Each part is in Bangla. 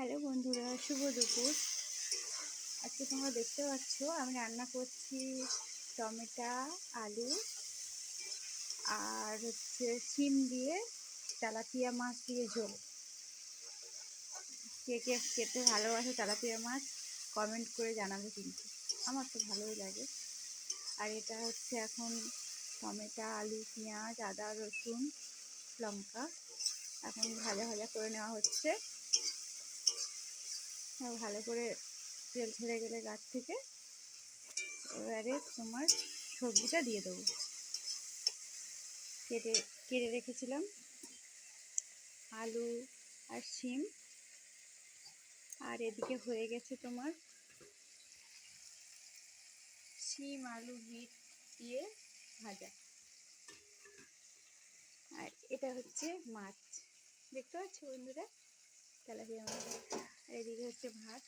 হ্যালো বন্ধুরা, শুভ দুপুর। আজকে তোমরা দেখতে পাচ্ছ, আমি রান্না করছি টমেটো, আলু আর হচ্ছে শিম দিয়ে তেলাপিয়া মাছ দিয়ে ঝোল। কে কে খেতে ভালোবাসে তেলাপিয়া মাছ কমেন্ট করে জানাবে কিন্তু। আমার তো ভালোই লাগে। আর এটা হচ্ছে এখন টমেটো, আলু, পেঁয়াজ, আদা, রসুন, লঙ্কা। এখন ভাজা ভাজা করে নেওয়া হচ্ছে। ভালো করে তেল ছেড়ে গেলে গাছ থেকে। এবারে তোমার সবজিটা দিয়ে দেবো। কেটে কেটে রেখেছিলাম। আলু আর শিম। আর এদিকে হয়ে গেছে তোমার শিম, আলু, বিট দিয়ে ভাজা। আর এটা হচ্ছে মাছ। দেখতে পাচ্ছ বন্ধুরা? তেলাপিয়া মাছ আর এদিকে হচ্ছে ভাত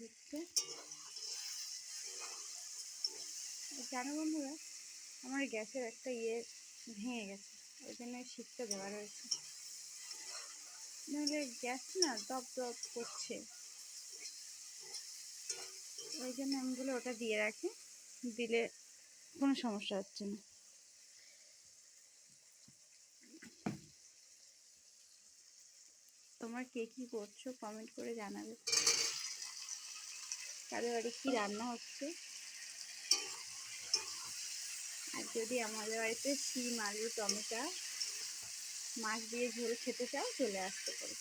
হচ্ছে জানো বন্ধুরা? আমার গ্যাসের একটা ইয়ে ভেঙে গেছে, ওই জন্য শীতটা দেওয়া রয়েছে। নাহলে গ্যাস না দপ দপ করছে। ওই জন্য আমি বলে ওটা দিয়ে রাখি, দিলে কোনো সমস্যা হচ্ছে না। তোমার কে কী করছ কমেন্ট করে জানাবে। তাদের বাড়ি কী রান্না হচ্ছে? আর যদি আমাদের বাড়িতে শিম, আলু, টমেটো, মাছ দিয়ে ঝোল খেতে চাও, চলে আসতে পারো।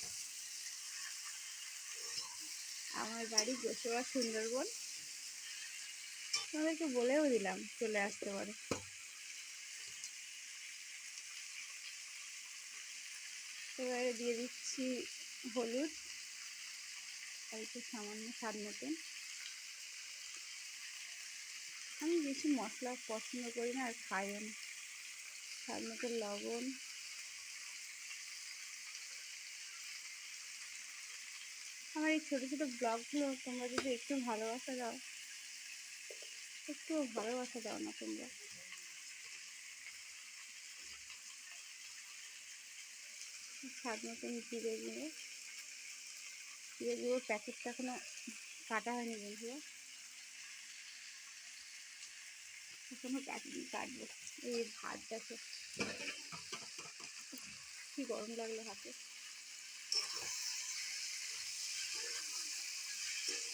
আমার বাড়ি গোসবা সুন্দরবন। তোমাদেরকে বলেও দিলাম, চলে আসতে পারে। এবারে দিয়ে দিচ্ছি হলুদ একটু সামান্য স্বাদ মতন। আমি বেশি মশলা পছন্দ করি না আর খাইও না স্বাদ মতন লবণ। আমার এই ছোটো ছোটো ব্লগগুলো তোমরা যদি একটু ভালোবাসা দাও, একটু ভালোবাসা দাও না তোমরা। স্বাদ মতন জিরে গুঁড়ো। জিরে গুঁড়ো প্যাকেটটা এখনও কাটা হয়নি বন্ধুরা। এখনও কাটিনি কাটবো। এই ভাত দেখো কি গরম লাগল হাতে।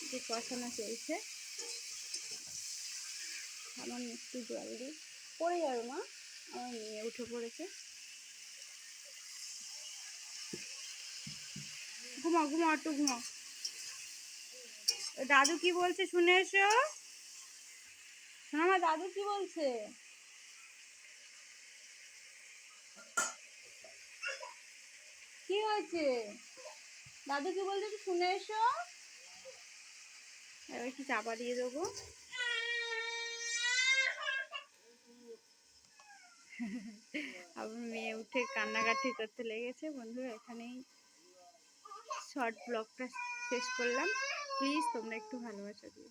যে কষানো চলছে। আমার একটু জল দিই পড়ে যাবে মা। আমার মেয়ে উঠে পড়েছে। ঘুমাও ঘুমাও, একটু ঘুমাও। দাদু কি বলছে, শুনে এসো। আমার দাদু কি বলছে? কি হয়েছে? দাদু কি বলছে একটু শুনে এসো। এবার কি চাপা দিয়ে দেবো। আমার মেয়ে উঠে কান্নাকাটি করতে লেগেছে। বন্ধুরা, এখানেই শর্ট ব্লগটা শেষ করলাম। প্লিজ তোমরা একটু ভালোবাসা দিও।